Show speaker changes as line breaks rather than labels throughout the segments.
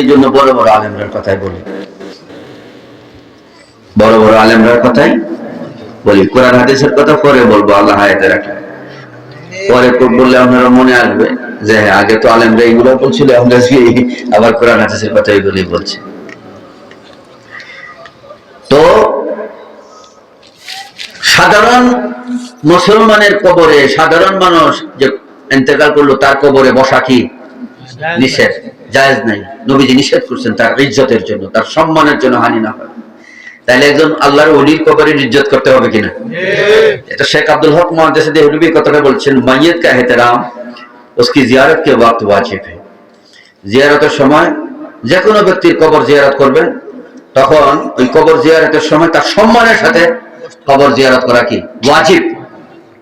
এই জন্য বড় বড় আলেমরার কথাই বলি। বড় বড় আলেমরার কথাই বলি। কোরআন হাদিসের কথা পরে বলব, আল্লাহ হায়াতে রাখে। পরে বললে আপনারা মনে আসবে যে হ্যাঁ আগে তো আলেমরা এইগুলো বলছিল, আমরা আবার কোরআন হাদিসের কথা এইগুলি বলছে। তো সাধারণ মুসলমানের কবরে, সাধারণ মানুষ যে ইন্তেকাল করল, তার কবরে বসা কি? নিষেধ জায়েজ নাই। নবীজি নিষেধ করছেন তার ইজ্জতের জন্য তার সম্মানের জন্য হানি না হয়। তাহলে একজন আল্লাহর অলির কবরে ইজ্জত করতে হবে কিনা? এটা শেখ আব্দুল হক মহাদেশ কথাটা বলছেন মাইয়ত উসকি জিয়ারত কে ওয়াক্ত ওয়াজিব জিয়ারতের সময় যে কোনো ব্যক্তির কবর জিয়ারত করবেন তখন ওই কবর জিয়ারতের সময় তার সম্মানের সাথে কবর জিয়ারত করা কি? ওয়াজিব।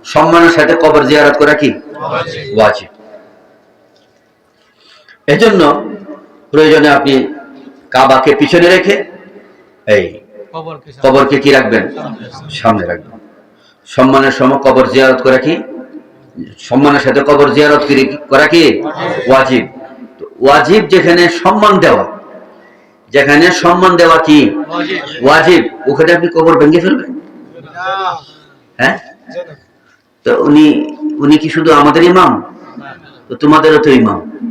সম্মানের সাথে কবর জিয়ারত করা কি? ওয়াজিব। এজন্য প্রয়োজনে আপনি কাবাকে পিছনে রেখে এই কবরকে কি রাখবেন? সামনে রাখবেন। সম্মানের সময় কবর জিয়ারত করা কি? সম্মানের সাথে কবর জিয়ারত কি- করা কি? ওয়াজিব। তো ওয়াজিব যেখানে সম্মান দেওয়া। যেখানে সম্মান দেওয়া কি? ওয়াজিব। ওখানে আপনি কবর ভেঙে ফেলবেন। হ্যাঁ? তো উনি উনি কি শুধু আমাদের ইমাম? তো তোমাদেরও তো ইমাম।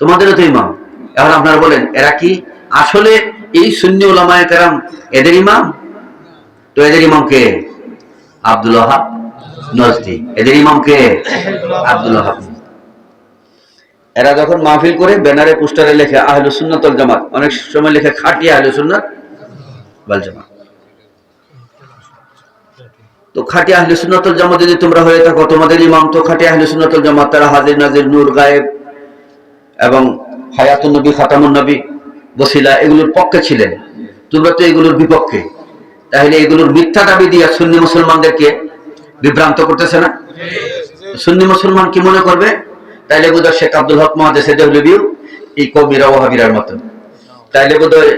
তোমাদেরও তো ইমাম। এখন আপনারা বলেন, এরা কি? আসলে এই শূন্য ওলামায় কারাম এদের ইমাম? তো এদের ইমাম কে? আব্দুল নজদি। এদের ইমাম কে? আব্দুল এরা যখন মাহফিল করে ব্যানারে, পোস্টারে লেখে আহলু সুন্নাতল জামাত, অনেক সময় লেখে খাটি আহলু সুন্নাত জামাত। তো খাটি আহলে জামাত যদি তোমরা হয়ে থাকো, তোমাদের ইমাম তো খাটি আহলে সুন্নাতুল জামাত, তারা হাজির নাজির, নূর গায়েব এবং হায়াতুন নবী, খাতামুন নবী বসিলা এগুলোর পক্ষে ছিলেন। তোমরা তো এগুলোর বিপক্ষে। তাহলে এগুলোর মিথ্যা দাবি দিয়া সুন্নি মুসলমানদেরকে বিভ্রান্ত করতেছে না? সুন্নি মুসলমান কি মনে করবে? তাইলে বোধহয় শেখ আব্দুল হক মহাদেশ দেহলবিও এই কবিরা ওহাবিরার মতো তাইলে বোধহয়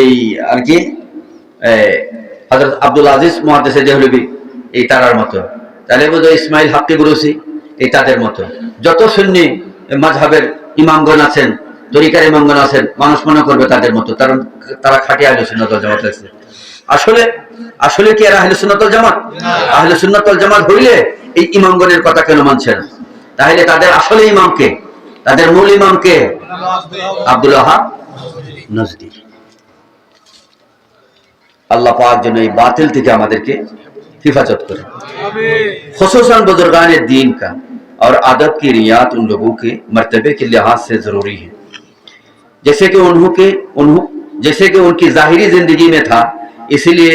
এই আর কি হজরত আব্দুল আজিজ মহাদেশে দেহলবি এই তারার মতো। তাহলে বোধহয় ইসমাইল হাক্কি এই তাদের মতো। যত সুন্নি মাঝহের ইমামগণ আছেন তরিকার ইমামগণ আছেন মানুষ মনে করবে তাদের মতো কারণ তারা খাটি আহলে সুন্নতল জামাত আছে আসলে আসলে কি আর আহলে সুন্নতল জামাত? আহলে সুন্নতল জামাত হইলে এই ইমামগণের কথা কেন মানছে না। তাহলে তাদের আসলে ইমামকে তাদের মূল ইমামকে আব্দুল আহাব নজদি। আল্লাহ পাওয়ার জন্য এই বাতিল থেকে আমাদেরকে হিফাজত করে খসুসান বজরগানের দিন কা اور عادت کی ریات ان لوگوں کے مرتبے کے لحاظ سے ضروری ہے۔ جیسے کہ انہوں کے انہوں جیسے کہ ان کی ظاہری زندگی میں تھا، اسی لیے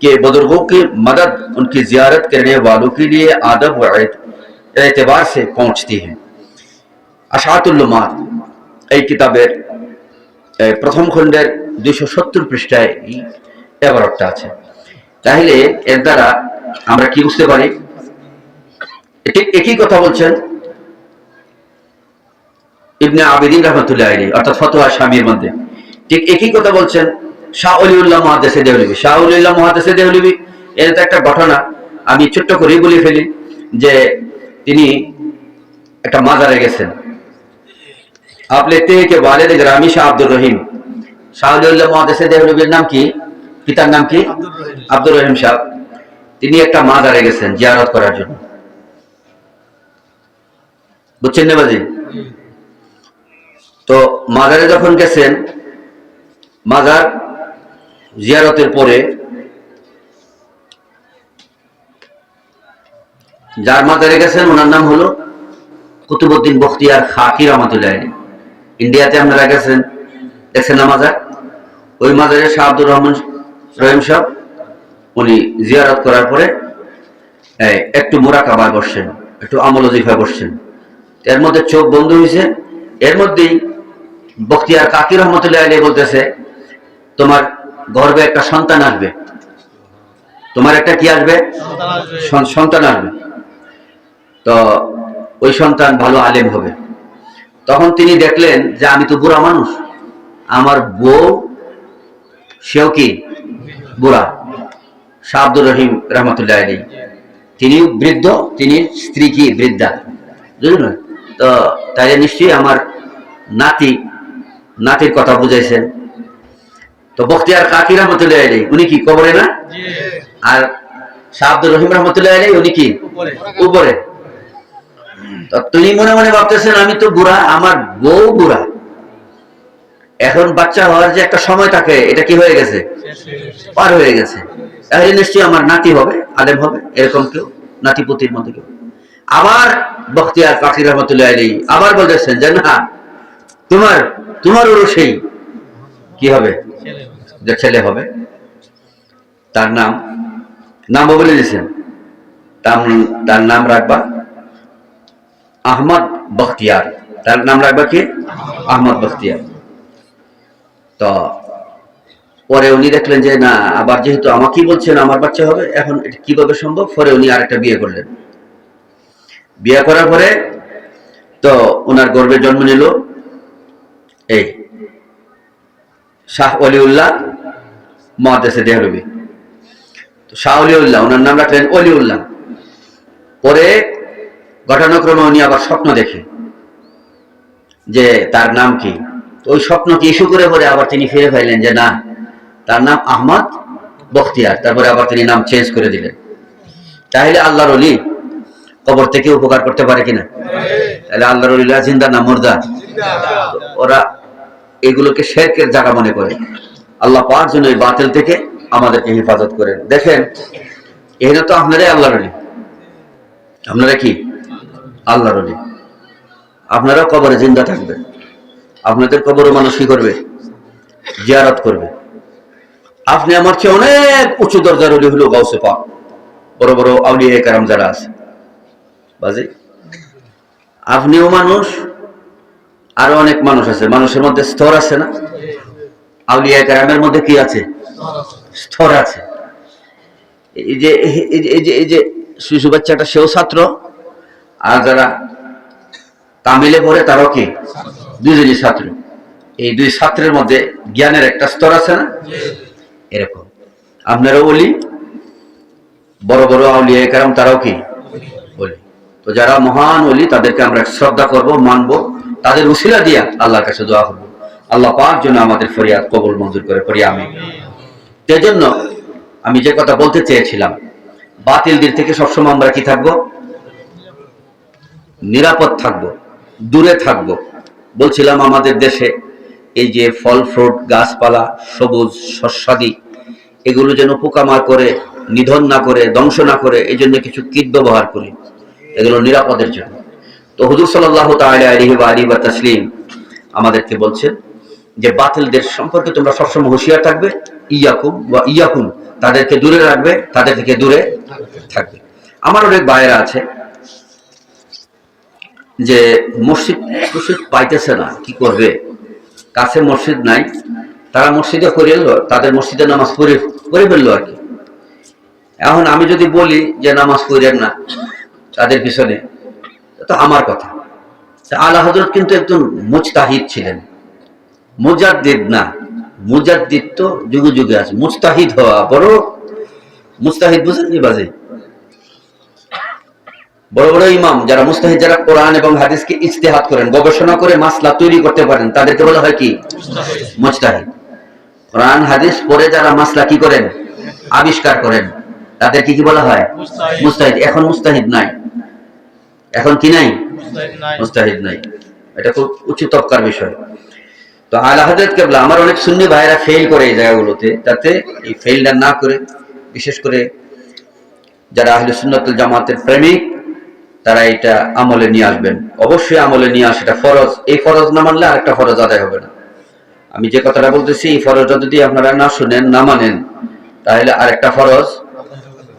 کہ بزرگوں کی مدد، ان کی زیارت کرنے والوں کے لیے ادب و اعتبار سے پہنچتی ہے۔ اشاعت اللمات এই কিতাবের دوشو ستر দুশো সত্তর পৃষ্ঠায় এই ব্যাপারটা আছে اس এর ہم رکھی اس سے পারি একই কথা বলছেন? ইবনে আবেদিন রহমতুল্লাহ আলী অর্থাৎ ফতোয়া স্বামীর মধ্যে। ঠিক একই কথা বলছেন শাহ অলিউল্লাহ মহাদেশে দেহলিবি শাহ অলিউল্লাহ মহাদেশে দেহলিবি এর তো একটা ঘটনা আমি ছোট্ট করেই বলে ফেলি যে তিনি একটা মাজারে গেছেন। আপনি লেতে কে ওয়ালেদ আমি শাহ আব্দুর রহিম। শাহ অলিউল্লাহ মহাদেশে দেহলিবির নাম কি? পিতার নাম কি? আব্দুর রহিম শাহ। তিনি একটা মাজারে গেছেন জিয়ারত করার জন্য। বুঝছেন না বাজি? তো মাজারে যখন গেছেন, মাজার জিয়ারতের পরে যার মাজারে গেছেন, ওনার নাম হলো কুতুবুদ্দিন বখতিয়ার খাকি রহমতুল্লাহ। ইন্ডিয়াতে আপনারা গেছেন, দেখছেন না মাজার? ওই মাজারে শাহ আব্দুর রহমান রহিম সাহেব, উনি জিয়ারত করার পরে একটু মোরাকাবায় বসছেন, একটু আমলজিফায় বসছেন। এর মধ্যে চোখ বন্ধ হয়েছে এর মধ্যেই বখতিয়ার কাকি রহমতুল্লাহ আলী বলতেছে তোমার গর্বে একটা সন্তান আসবে। তোমার একটা কি আসবে? সন্তান আসবে। তো ওই সন্তান ভালো আলেম হবে। তখন তিনি দেখলেন যে আমি তো বুড়া মানুষ। আমার বউ সেও কি? বুড়া। শাহ আব্দুর রহিম রহমতুল্লাহ আলী তিনি বৃদ্ধ তিনি স্ত্রী কি? বৃদ্ধা। বুঝলেন? তো তাই নিশ্চয়ই আমার নাতি নাতির কথা বুঝাইছেন। তো বখতিয়ার কাকি রহমতুল্লাহ আলী উনি কি কবরে না? আর শাহ আব্দুর রহিম রহমতুল্লাহ আলী উনি কি?
উপরে।
তো তুমি মনে মনে ভাবতেছেন আমি তো বুড়া আমার বউ বুড়া। এখন বাচ্চা হওয়ার যে একটা সময় থাকে এটা কি হয়ে গেছে?
হয়ে।
পার হয়ে গেছে। তাহলে নিশ্চয়ই আমার নাতি হবে আলেম হবে এরকম কেউ নাতিপুতির মধ্যে কেউ। আবার বখতিয়ার কাকি রহমতুল্লাহ আলী আবার বলতেছেন যে না তোমার তোমারও সেই কি হবে? যে ছেলে হবে। তার নাম নাম বলে দিয়েছেন। তার নাম রাখবা আহমদ বখতিয়ার। তার নাম রাখবা কি? আহমদ বখতিয়ার। তো, পরে উনি দেখলেন যে, না, আবার যেহেতু আমাকেই বলছেন, আমার বাচ্চা হবে, এখন এটা কীভাবে সম্ভব? পরে উনি আরেকটা বিয়ে করলেন। বিয়ে করার পরে তো ওনার গর্বে জন্ম নিল। এই শাহ অলিউল্লাহ মহাদেশে দেহরবি তো শাহ অলিউল্লাহ ওনার নাম রাখলেন অলিউল্লাহ। পরে ঘটনাক্রমে উনি আবার স্বপ্ন দেখে যে তার নাম কি। ওই স্বপ্নকে ইস্যু করে পরে আবার তিনি ফিরে পাইলেন যে না, তার নাম আহমদ বখতিয়ার। তারপরে আবার তিনি নাম চেঞ্জ করে দিলেন। তাহলে আল্লাহর অলি কবর থেকে উপকার করতে পারে কিনা? তাহলে আল্লাহর অলিরা জিন্দা না মুর্দা? ওরা এগুলোকে শেরকের জায়গা মনে করে। আল্লাহ পাওয়ার জন্য এই বাতিল থেকে আমাদেরকে হেফাজত করেন। দেখেন এখানে তো আপনারাই আল্লাহর অলি আপনারা কি? আল্লাহর অলি আপনারাও কবরে জিন্দা থাকবেন। আপনাদের কবরও মানুষ কি করবে? জিয়ারত করবে। আপনি আমার চেয়ে অনেক উঁচু দরজার অলি হলো গাউসে পাক। বড় বড় আউলিয়া কারাম যারা আছে। বাজি? আপনিও মানুষ, আরও অনেক মানুষ আছে। মানুষের মধ্যে স্তর আছে না? আউলিয়া কারামের মধ্যে কি আছে? স্তর আছে। এই যে এই যে এই যে শিশু বাচ্চাটা, সেও ছাত্র, আর যারা তামিলে পড়ে, তারাও কি? দুজনই ছাত্র। এই দুই ছাত্রের মধ্যে জ্ঞানের একটা স্তর আছে না? এরকম। আপনারা বলি বড় বড় আউলিয়া কারাম, তারাও কি? তো যারা মহান অলি তাদেরকে আমরা শ্রদ্ধা করব, মানব। তাদের উশিলা দিয়া আল্লাহর কাছে দোয়া করব। আল্লাহ পাক জন্য আমাদের ফরিয়াদ কবুল মঞ্জুর করে পড়ি আমি জন্য আমি যে কথা বলতে চেয়েছিলাম বাতিল দিক থেকে সবসময় আমরা কি থাকব? নিরাপদ থাকব, দূরে থাকব। বলছিলাম আমাদের দেশে এই যে ফল, ফ্রুট, গাছপালা, সবুজ শস্যাদি এগুলো যেন পোকামার করে নিধন না করে, ধ্বংস না করে এই জন্য কিছু কীট ব্যবহার করি। এগুলো নিরাপদের জন্য। তো হুজুর সাল্লাহ ওয়া আলিহি তাসলিম আমাদেরকে বলছেন যে বাতিলদের সম্পর্কে তোমরা সবসময় হুঁশিয়ার থাকবে, ইয়াকুম বা ইয়াকুম তাদেরকে দূরে রাখবে, তাদের থেকে দূরে থাকবে। আমার অনেক ভাইয়েরা আছে যে মসজিদ মসজিদ পাইতেছে না, কি করবে? কাছে মসজিদ নাই, তারা মসজিদে করে এলো, তাদের মসজিদে নামাজ পড়ে পড়ে ফেলল আর কি। এখন আমি যদি বলি যে নামাজ পড়েন না তাদের পিছনে। তো আমার কথা। তা আলা হজরত কিন্তু একজন মুজতাহিদ ছিলেন। মুজাদ্দিদ না, মুজাদ্দিদ তো যুগে যুগে আছে। মুস্তাহিদ হওয়া বড় মুস্তাহিদ বুঝেন কি বাজে? বড় বড় ইমাম যারা মুস্তাহিদ যারা কোরআন এবং হাদিসকে ইজতেহাদ করেন, গবেষণা করে মাসলা তৈরি করতে পারেন, তাদেরকে বলা হয় কি? মুস্তাহিদ কোরআন, হাদিস পড়ে যারা মাসলা কি করেন? আবিষ্কার করেন। তাদেরকে কি কি বলা হয়?
মুস্তাহিদ।
এখন মুস্তাহিদ নাই। এখন কি নাই?
মুস্তাহিদ নাই।
এটা খুব উচ্চ তবকার বিষয়। তো আলা হজরত কেবলা আমার অনেক সুন্নি ভাইরা ফেল করে এই জায়গাগুলোতে। তাতে এই ফেলটা না করে বিশেষ করে যারা আহলে সুন্নতুল জামাতের প্রেমিক তারা এটা আমলে নিয়ে আসবেন। অবশ্যই আমলে নিয়ে আসে এটা ফরজ। এই ফরজ না মানলে আরেকটা ফরজ আদায় হবে না। আমি যে কথাটা বলতেছি এই ফরজটা যদি আপনারা না শুনেন না মানেন তাহলে আরেকটা ফরজ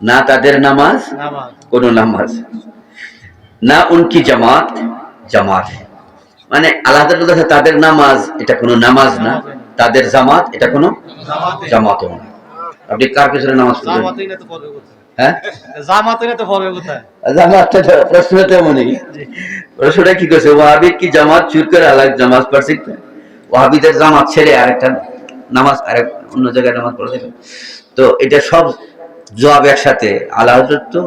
না তাদের নামাজ কোনো নামাজ। না উনকি জামাত জামাত। মানে আল্লাহ তাদের নামাজ এটা কোনো নামাজ না। তাদের জামাত এটা কোনো জামাতও না। আপনি কার পিছনে নামাজ পড়বেন?
জামাতেই না তো পড়বে কোথায়?
হ্যাঁ?
জামাতেই তো পড়বে কোথায়?
জামাতটা প্রশ্নটা মনে প্রশ্নটা কি করছে? ওয়াহাবি কি জামাত? চুর করে আলাদা জামাত পড়ছে ওয়াহাবিদের জামাত ছেড়ে আরেকটা নামাজ আরেক অন্য জায়গায় নামাজ পড়ে তো এটা সব জবাব একসাথে আল্লাহ হজরত তো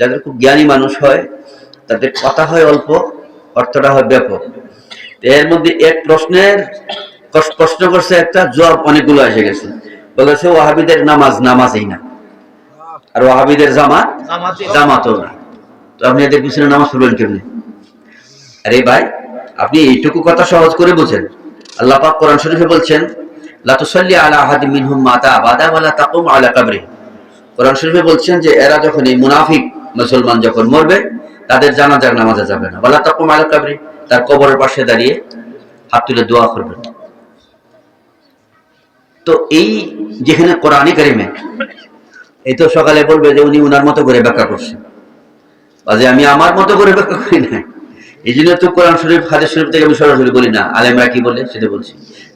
যাদের খুব জ্ঞানী মানুষ হয় তাদের কথা হয় অল্প অর্থটা হয় ব্যাপক। এর মধ্যে এক প্রশ্নের প্রশ্ন করছে একটা জবাব অনেকগুলো এসে গেছে। বলেছে ওয়াহাবিদের নামাজ নামাজই না। আর ওয়াহাবিদের জামাত জামাতও না। তো আপনি এদের পিছনে নামাজ পড়বেন কেমনি? আরে ভাই আপনি এইটুকু কথা সহজ করে বুঝেন। আল্লাহ পাক কোরআন শরীফে বলছেন লা তুসাল্লি আলা আহাদিন মিনহুম মাতা আবাদা ওয়ালা তাকুম আলা কবরি কোরআন শরীফে বলছেন যে এরা যখন এই মুনাফিক মুসলমান যখন মরবে, তাদের জানাজার নামাজে যাবে না। ওয়ালা তাকুম আলা কবরি, তার কবরের পাশে দাঁড়িয়ে হাত তুলে দোয়া করবেন। তো এই যেখানে কোরআনই কারিমে, এই তো সকালে বলবে যে উনি উনার মতো করে ব্যাখ্যা করছেন। বা যে আমি আমার মতো করে ব্যাখ্যা করি না এই জন্য তো কোরআন শরীফ, হাদিস শরীফ থেকে আমি সরাসরি বলি না। আলেমরা কি বলে সেটা বলছি।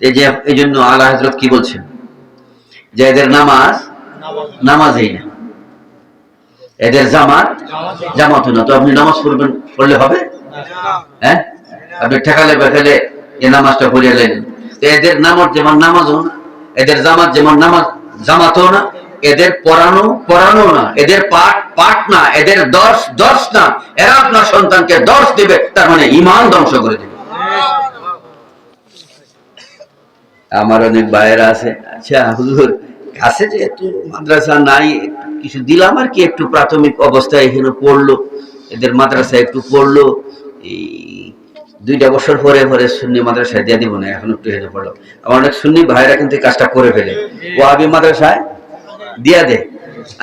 এই যে, এই জন্য আল্লাহ হজরত কি বলছেন? যে এদের নামাজ নামাজই না। এদের জামাত জামাত না। তো আপনি নামাজ পড়বেন, পড়লে হবে? হ্যাঁ? আপনি ঠেকালে বেখালে এ নামাজটা পড়িয়ে এলেন এদের নামাজ যেমন নামাজও না, এদের জামাত যেমন নামাজ, জামাতও না, এদের পড়ানো পড়ানো না। এদের পাঠ পাঠ না, এদের দর্শ দর্শ না। এরা আপনার সন্তানকে দর্শ দিবে, তার মানে ইমান ধ্বংস করে দিবে। আমার অনেক ভাইয়েরা আছে। আচ্ছা হুজুর কাছে যেহেতু মাদ্রাসা নাই, কিছু দিলাম আর কি, একটু প্রাথমিক অবস্থায় এখানে পড়ল, এদের মাদ্রাসা একটু পড়ল, এই দুইটা বছর পরে পরে সুন্নি মাদ্রাসায় দিয়ে দিব না, এখন একটু হেঁটে পড়ল আমার অনেক সুন্নি ভাইরা কিন্তু কাজটা করে ফেলে। ও আবি মাদ্রাসায় দিয়া দে।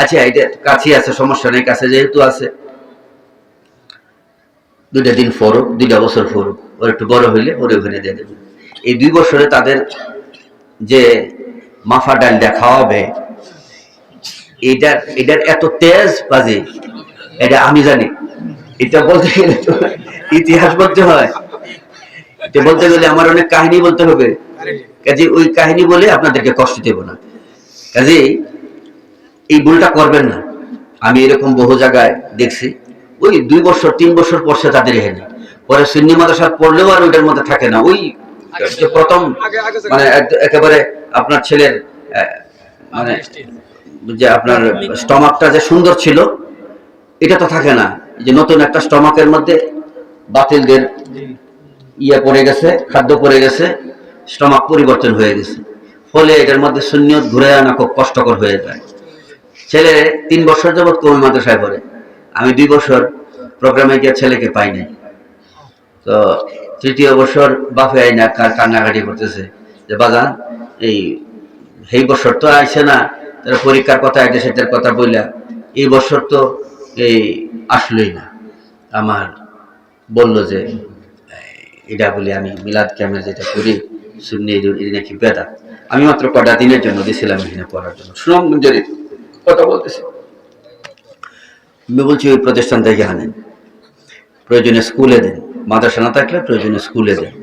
আচ্ছা এটা কাছে আছে, সমস্যা নেই, কাছে যেহেতু আছে। দুইটা দিন ফরুক দুইটা বছর ফরুক ওর একটু বড় হইলে ওরে ওখানে দিয়ে দেবে। এই দুই বছরে তাদের যে মাফা ডালটা খাওয়াবে এটার এটার এত তেজ বাজে। এটা আমি জানি। এটা বলতে গেলে তো ইতিহাস বলতে হয়। এটা বলতে গেলে আমার অনেক কাহিনী বলতে হবে। কাজে ওই কাহিনী বলে আপনাদেরকে কষ্ট দেব না। কাজে এই ভুলটা করবেন না। আমি এরকম বহু জায়গায় দেখছি। ওই দুই বছর তিন বছর পর সে তাদের হেনে পরে সুন্নি মাদ্রাসা পড়লেও আর ওইটার মধ্যে থাকে না। ওই প্রথম মানে একেবারে আপনার ছেলের মানে যে আপনার স্টমাকটা যে সুন্দর ছিল, এটা তো থাকে না। যে নতুন একটা স্টমাকের মধ্যে বাতিলদের ইয়ে পড়ে গেছে, খাদ্য পড়ে গেছে, স্টমাক পরিবর্তন হয়ে গেছে। ফলে এটার মধ্যে শূন্যত ঘুরে আনা খুব কষ্টকর হয়ে যায়। ছেলে তিন বছর যাবৎ কমি মাদ্রাসায় পড়ে। আমি দুই বছর প্রোগ্রামে গিয়ে ছেলেকে পাই নাই। তো তৃতীয় বছর বাপে আই না কার কান্নাকাটি করতেছে, যে বাজান এই এই বছর তো আইসে না, তারা পরীক্ষার কথা এটা সেটার কথা বললা এই বছর তো এই আসলোই না। আমার বলল যে, এটা বলি আমি মিলাদ ক্যামেরা যেটা করি শুনে নাকি বেদা আমি মাত্র কটা দিনের জন্য দিয়েছিলাম এখানে পড়ার জন্য। সুনামগঞ্জের কথা বলতেছি। আমি বলছি, ওই প্রতিষ্ঠান থেকে আনেন। প্রয়োজনে স্কুলে দেন। মাদ্রাসা না থাকলে প্রয়োজনে স্কুলে দেন।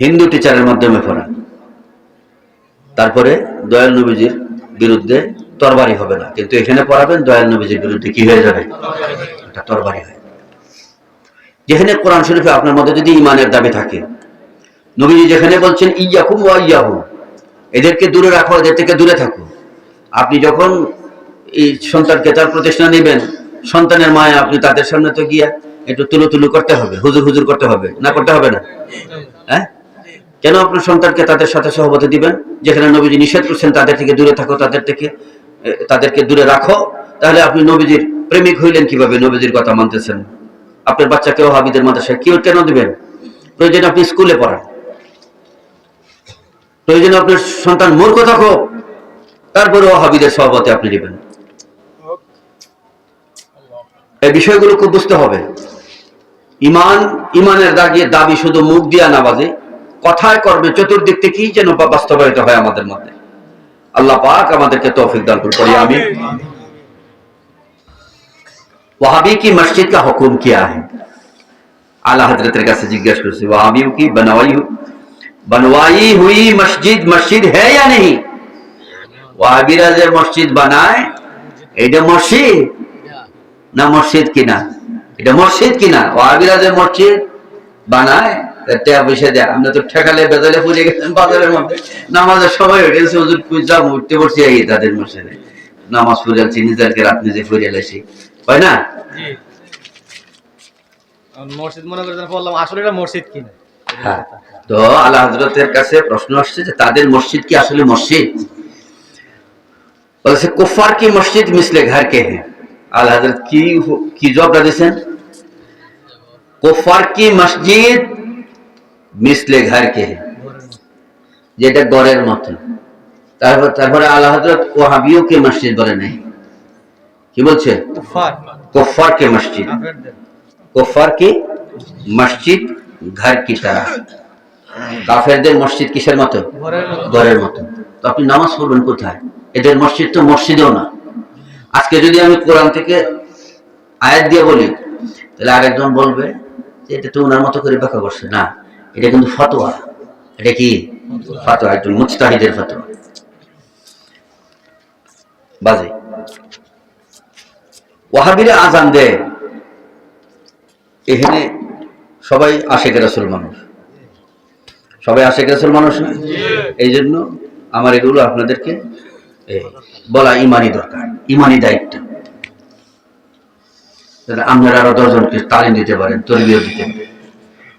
হিন্দু টিচারের মাধ্যমে পড়ান। তারপরে দয়াল নবীজির বিরুদ্ধে তরবারি হবে না। কিন্তু এখানে পড়াবেন, দয়াল নবীজির বিরুদ্ধে কি হয়ে যাবে? তরবারি হয়। যেখানে কোরআন শরীফে আপনার মধ্যে যদি ইমানের দাবি থাকে, নবীজি যেখানে বলছেন, ইয়াকুম ওয়া ইয়াহু এদেরকে দূরে রাখো, এদের থেকে দূরে থাকো। আপনি যখন এই সন্তানকে তার প্রতিষ্ঠান নেবেন, সন্তানের মায়া আপনি তাদের সামনে তো গিয়া একটু তুলু তুলু করতে হবে, হুজুর হুজুর করতে হবে, না করতে হবে না? হ্যাঁ? কেন আপনার সন্তানকে তাদের সাথে সহবতে দিবেন? যেখানে নবীজি নিষেধ করছেন, তাদের থেকে দূরে থাকো, তাদের থেকে তাদেরকে দূরে রাখো। তাহলে আপনি নবীজির প্রেমিক হইলেন কীভাবে? নবীজির কথা মানতেছেন। আপনার বাচ্চাকেও হাবিদের মাদ্রাসায় কেউ কেন দিবেন? প্রয়োজন আপনি স্কুলে পড়ান। প্রয়োজন আপনার সন্তান মূর্খ থাকুক। তারপরেও হাবিদের সহবতে আপনি দিবেন। এই বিষয়গুলো খুব বুঝতে হবে। ইমান, ইমানের দাগিয়ে দাবি শুধু মুখ দিয়া না বাজে। কথায় কর্মে চতুর্দিক থেকে যেন বাস্তবায়িত হয় আমাদের মধ্যে। আল্লাহ পাক আমাদেরকে توفیق দান করি আমি وہابی کی مسجد کا حکم کیا ہے اعلی حضرت کا سے جگہ کرسی وہابیوں کی بنوائی بنوائی ہوئی مسجد مسجد ہے یا نہیں وہابیরা যে মসজিদ বানায় এটা মসজিদ? না، মসজিদ কিনা? এটা মসজিদ কিনা? ওয়াহাবিরা যে মসজিদ বানায় টাকা পয়সা দেয়। আমরা তো ঠেকালে বেজালে পুজো গেছেন বাজারের মধ্যে। নামাজের সময় হয়ে গেছে হুজুর পূজা উঠতে পড়ছি এই তাদের নামাজ পড়ে আছি রাত নিজে হয় না?
মসজিদ মনে করে বললাম আসলে এটা মসজিদ কিনা?
হ্যাঁ। তো আল্লাহ হজরতের কাছে প্রশ্ন আসছে যে তাদের মসজিদ কি আসলে মসজিদ? বলছে কুফার কি মসজিদ মিসলে ঘর কে হ্যাঁ আল্লাহ হজরত কি কি দিয়েছেন কুফার কি মসজিদ মিসলে ঘর কে হ্যাঁ যেটা গড়ের মতো। তারপর তারপরে আল্লাহ হজরত ওহাবিও কে মসজিদ বলে নাই। কি বলছে?
কুফার
কে মসজিদ? কুফার কি? মসজিদ ঘর কি তারা। কাফেরদের মসজিদ কিসের মতো।
ঘরের মতো।
তো আপনি নামাজ পড়বেন কোথায়? এদের মসজিদ তো মসজিদেও না। আজকে যদি আমি কোরআন থেকে আয়াত দিয়ে বলি তাহলে আরেকজন বলবে যে এটা তো ওনার মতো করে ব্যাখ্যা করছে। না এটা কিন্তু ফতোয়া। এটা কি? ফতোয়া একজন মুস্তাহিদের ফতোয়া। বাজে। ওয়াহাবিরা আজান দেয়। এখানে সবাই আশেখ রাসুল মানুষ। সবাই আশেখ রাসুল মানুষ না? এই জন্য আমার এগুলো আপনাদেরকে বলা ইমানি দরকার ইমানি দায়িত্ব। আপনারা আরও দশজনকে তালিম দিতে পারেন তরবিও দিতে পারেন।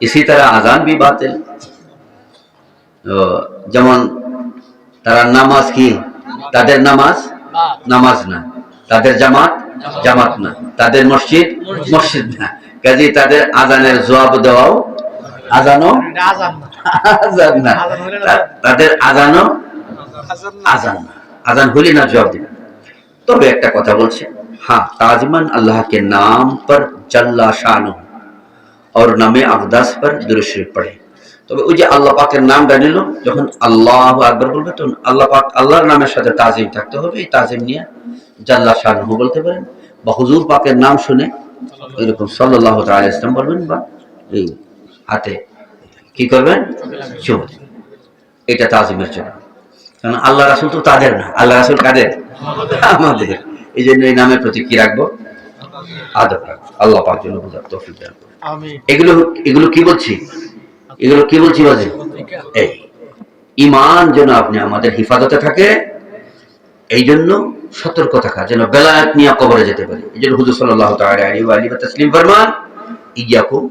इसी तरह আজান भी বাতিল তো যেমন তারা নামাজ কি তাদের নামাজ নামাজ না তাদের জামাত জামাত না তাদের মসজিদ মসজিদ না কাজে তাদের আজানের জবাব দেওয়াও আজানও
এটা আজান না
আজান না
আজান হলে না।
তা- তাদের আজানও আজান না আজান হলে না জবাব দিবেন তবে একটা কথা বলছে हाँ ताजमन अल्लाह के नाम पर जल्ला शानु और নামে আকদাস पर দুরূদ শরীফ পড়ে তবে ওই যে আল্লাহ পাকের নামটা নিল যখন আল্লাহ আকবর বলবে তখন আল্লাহ পাক আল্লাহর নামের সাথে তাজিম থাকতে হবে এই তাজিম নিয়ে জাল্লা শাহু বলতে পারেন বা হুজুর পাকের নাম শুনে এরকম সাল্লাহ তাআলা ইসলাম বলবেন বা এই হাতে কি করবেন চুপ এটা তাজিমের জন্য কারণ আল্লাহ রাসুল তো তাদের না আল্লাহ রাসুল কাদের আমাদের এই জন্য এই নামের প্রতি কি রাখবো আদব রাখব আল্লাহ পাক জন্য বোঝার তৌফিক দান। এগুলো এগুলো কি বলছি? এগুলো কি বলছি বাজে? এই ইমান যেন আপনি আমাদের হিফাজতে থাকে এই জন্য সতর্ক থাকা যেন বেলায়াত নিয়ে কবরে যেতে পারে। এই জন্য হুজুর সাল্লাহ আলী তসলিম ফরমান ইয়াকুম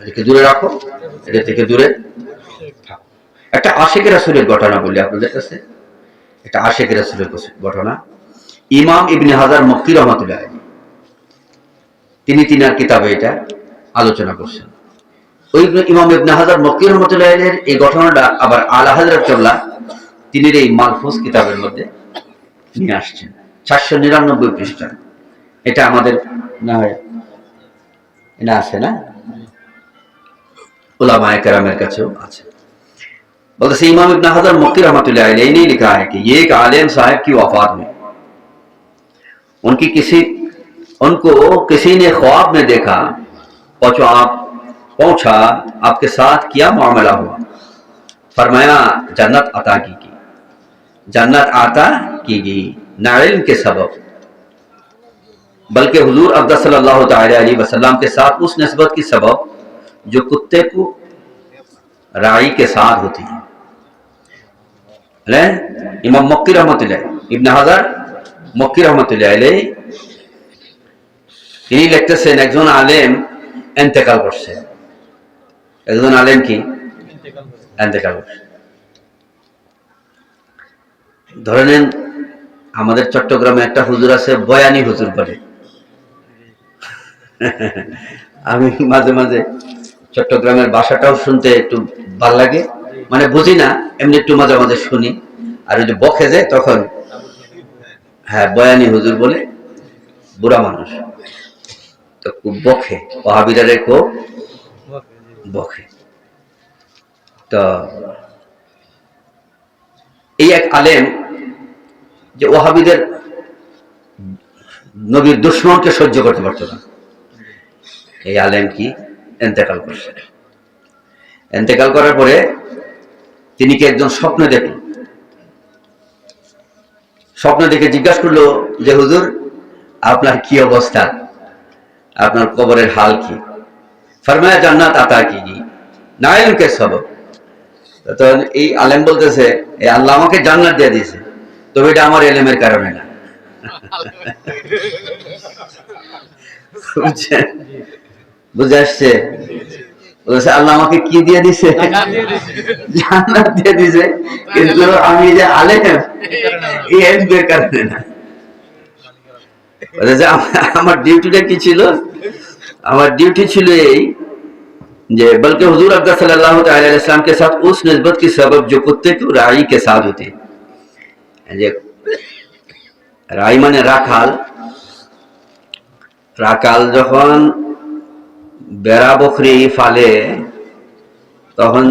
এদেরকে দূরে রাখো এদের থেকে দূরে। একটা আশেকের রাসূলের ঘটনা বলি আপনাদের কাছে। একটা আশেকের রাসূলের ঘটনা। ইমাম ইবনে হাজার মক্কি রহমতুল্লাহ। তিনি তিনার কিতাবে এটা আলোচনা করছেন ওই ইমাম ইবনে হাজার মক্কি রহমতুল্লাহ আলাইহির এই ঘটনাটা আবার আলা হাজরত কেবলা তিনি এই মালফুজ কিতাবের মধ্যে নিয়ে আসছেন চারশো নিরানব্বই পৃষ্ঠা এটা আমাদের না হয় না আছে না उलमाए करामेर কাছেও আছে বলতেছে ইমাম ইবনে হাজার মক্কি रहमतुल्लाह अलैहि ने लिखा है कि ये एक आलिम साहब की वफात में उनकी किसी ان کو کسی نے خواب میں دیکھا پہنچو آپ پہنچا، آپ کے ساتھ کیا معاملہ ہوا؟ فرمایا، جنت عطا کی گئی۔ جنت عطا کی گئی نعلم کے سبب۔ بلکہ حضور عبد صلی اللہ تعالی علیہ وسلم کے ساتھ اس نسبت کی سبب جو کتے کو رائی کے ساتھ ہوتی ہے۔ امام مکی رحمۃ اللہ، ابن حضر مکی رحمۃ اللہ علیہ তিনি লিখতেছেন, একজন আলেম এন্তেকাল করছে। একজন আলেম কি? করছে। ধরে নেন, আমাদের চট্টগ্রামে একটা হুজুর আছে, বয়ানি হুজুর বলে। আমি মাঝে মাঝে চট্টগ্রামের বাসাটাও শুনতে একটু ভালো লাগে। মানে বুঝি না, এমনি একটু মাঝে মাঝে শুনি। আর যদি বকে যায়, তখন হ্যাঁ বয়ানি হুজুর বলে, বুড়া মানুষ। খুব বকে ওহাবিরারে খুব বকে তো এই এক আলেম যে ওহাবিদের নবীর দুশ্মনকে সহ্য করতে পারত না। এই আলেম কি? এন্তেকাল করছে। এন্তেকাল করার পরে তিনি কি একজন স্বপ্ন দেখলেন স্বপ্ন দেখে জিজ্ঞাসা করল যে, হুজুর, আপনার কি অবস্থা? আপনার কবরের হাল কি? ফরমায়া জান্নাত আতা কি? নাইল কে সবক তখন এই আলেম বলতেছে এই আল্লাহ আমাকে জান্নাত দিয়ে দিয়েছে। তবে এটা আমার এলেমের কারণে না। বুঝে আসছে? বলেছে আল্লাহ আমাকে কি দিয়ে দিছে জান্নাত দিয়ে দিছে কিন্তু আমি যে আলেম, এই এলেমের কারণে না। আমার- আমার ডিউটিটা কি ছিল আমার ডিউটি ছিল এই जे बल्कि हुजूर अब्दा सल्लल्लाहु अलैहि वसल्लम के साथ उस निस्बत की सबब जो कुत्ते की राई के साथ होती যে রাই মানে রাখাল রাখাল যখন বেড়া বকরি ফালে তখন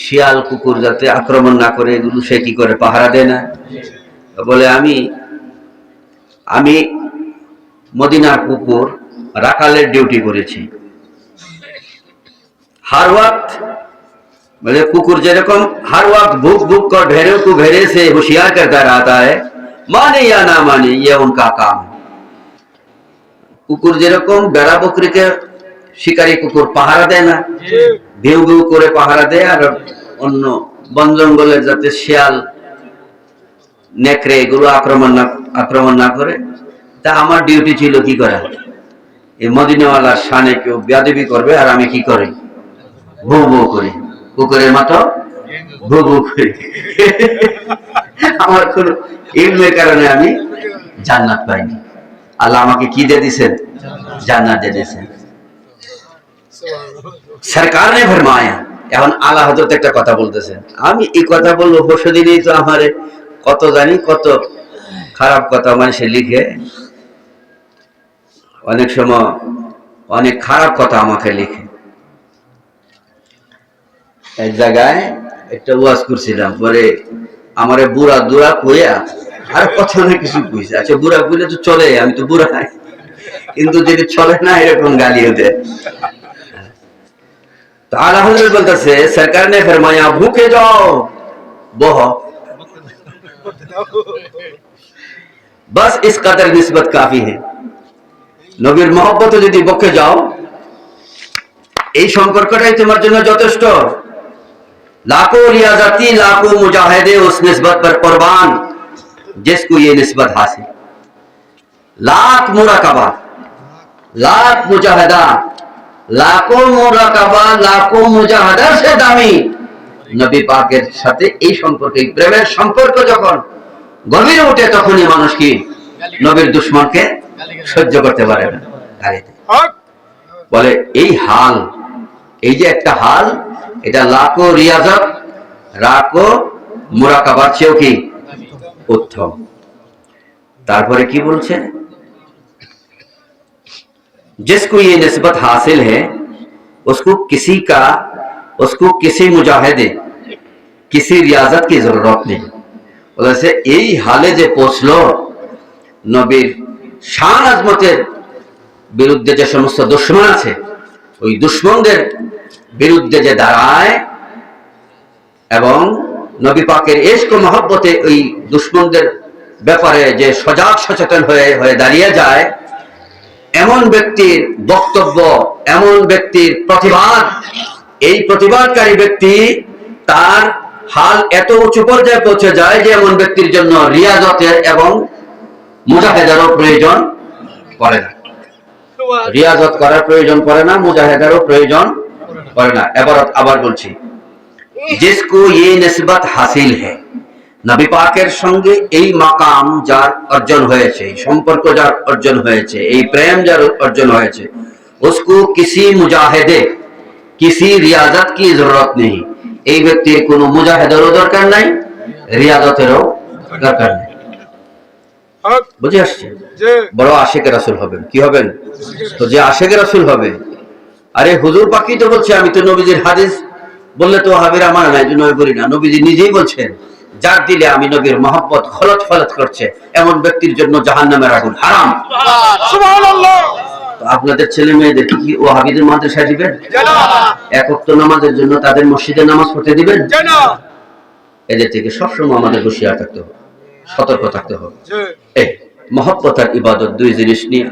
শিয়াল কুকুর যাতে আক্রমণ না করে এগুলো সে কি করে পাহারা দেয় না বলে আমি আমি মদিনার কুকুর রাখালের ডিউটি করেছি हर वक्त मतलब कुकुर যেরকম हर वक्त भूख भूख कर भेड़ों को भेड़े से होशियार करता रहता है माने या ना माने ये उनका काम है কুকুর যেরকম বেড়া বকরিকে শিকারী কুকুর পাহারা দেয় না ভিউ ভিউ করে পাহারা দেয় আর অন্য বন জঙ্গলের যাতে শিয়াল নেকড়ে এগুলো আক্রমণ না আক্রমণ না করে। তা আমার ডিউটি ছিল কি করা? এই মদিনাওয়ালার সানে কেউ বেয়াদবি করবে আর আমি কি করি? ভু ভু করি। কুকুরের মতো ভু ভু করি। আমার কোন ইলমের কারণে আমি জান্নাত পাইনি। আল্লাহ আমাকে কি দিয়ে দিছেন? জান্নাত দিয়ে দিয়েছেন সরকার নে ফরমায়া। এখন আল্লাহ হজরত একটা কথা বলতেছেন। আমি এই কথা বলব পরশু দিনই তো আমার কত জানি, কত খারাপ কথা মানুষে লিখে। অনেক সময় অনেক খারাপ কথা আমাকে লিখে। এক জায়গায় একটা ওয়াজ করছিলাম, পরে আমার বুড়া দুরা কইয়া আর কত অনেক কিছু কইছে। আচ্ছা বুড়া কইলে তো চলে, আমি তো বুড়া। কিন্তু যদি চলে না, এরকম গালি হতে। তো আল্লাহ বলতেছে, সরকার নে ফরমায়া, ভুকে যাও, বহ। بس اس قدر نسبت کافی ہے۔ নবীর محبت যদি বক্ষে যাও এই সম্পর্কটাই তোমার জন্য যথেষ্ট لاکھوں ریاضتی، لاکھوں مجاہدے اس نسبت پر قربان، جس کو یہ نسبت حاصل۔ لاکھ مراقبہ لاکھ مجاہدہ، لاکھوں مراقبہ لاکھوں مجاہدہ سے دامی۔ নবী পাকের সাথে এই সম্পর্ক এই প্রেমের সম্পর্ক যখন গভীরে ওঠে তখনই মানুষ কি নবীর দুশ্মনকে সহ্য করতে পারে না গালি দেয়। বলে এই হাল এই যে একটা হাল এটা লাখো রিয়াজত রাখো মুরাকাবার চেয়েও কি উত্তম তারপরে কি বলছে जिसको ये नस्बत हासिल है उसको किसी का उसको किसी मुजाहिदे किसी रियाजत की जरूरत नहीं বলেছে এই হালে যে পৌঁছলো নবীর শান আজমতের বিরুদ্ধে যে সমস্ত দুশ্মন আছে ওই দুশ্মনদের বিরুদ্ধে যে দাঁড়ায় এবং নবী পাকের এশক মহব্বতে ওই দুশ্মনদের ব্যাপারে যে সজাগ সচেতন হয়ে হয়ে দাঁড়িয়ে যায় এমন ব্যক্তির বক্তব্য এমন ব্যক্তির প্রতিবাদ এই প্রতিবাদকারী ব্যক্তি তার হাল এত উঁচু পর্যায়ে পৌঁছে যায় যে এমন ব্যক্তির জন্য রিয়াজতের এবং মুজাহেদারও প্রয়োজন পড়ে না। রিয়াজত করার প্রয়োজন পড়ে না, মুজাহেদারও প্রয়োজন পড়ে না। এবার আবার বলছি, জিসকো ইয়ে নিসবত হাসিল হে। নবী পাকের সঙ্গে এই মাকাম যার অর্জন হয়েছে, এই সম্পর্ক যার অর্জন হয়েছে, এই প্রেম যার অর্জন হয়েছে, উসকো কিসি মুজাহেদে কিসি রিয়াজত কি জরুরত নেই এই ব্যক্তির কোনো মুজাহেদেরও দরকার নাই রিয়াজতেরও দরকার নেই বুঝে আসছে বড় আশেকের হবেন কি হবেন তো যে আশেকের হবে আরে হুজুর পাখি তো বলছে আমি তো নবীজির হাদিস বললে তো নাই করি না। নবীজি নিজেই বলছেন যার দিলে আমি নবীর মহব্বত খলত ফলত করছে এমন ব্যক্তির জন্য জাহান নামের আগুন হারাম। আপনাদের ছেলে মেয়েদের কি ও হাবিদের মাদ্রাসায় দিবেন? একক নামাজের জন্য তাদের মসজিদে নামাজ পড়তে দিবেন? এদের থেকে সবসময় আমাদের হুঁশিয়ার থাকতে হবে সতর্ক থাকতে হবে। এই মহব্বত আর ইবাদত দুই জিনিস নিয়ে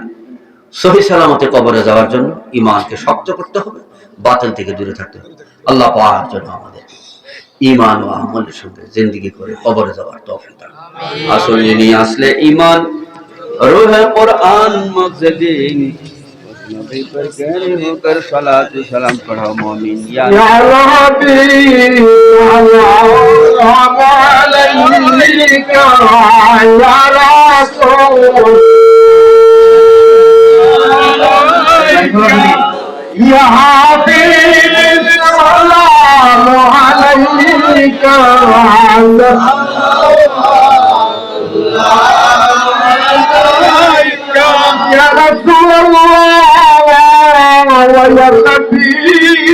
সহি সালামতে কবরে যাওয়ার জন্য ইমানকে শক্ত করতে হবে বাতিল থেকে দূরে থাকতে হবে। আল্লাহ পাওয়ার জন্য আমাদের ইমান ও আমলের সঙ্গে জিন্দিগি করে কবরে যাওয়ার তৌফিক আসলে নিয়ে আসলে ইমান রোহে কোরআন মজলিন नबी पर खड़े होकर सलात सलाम पढ़ो मोमिन या
यहाँ पे सलाम अलैका अल्लाह या रसूल حبيب السلام عليك يا رسول الله ويا نبي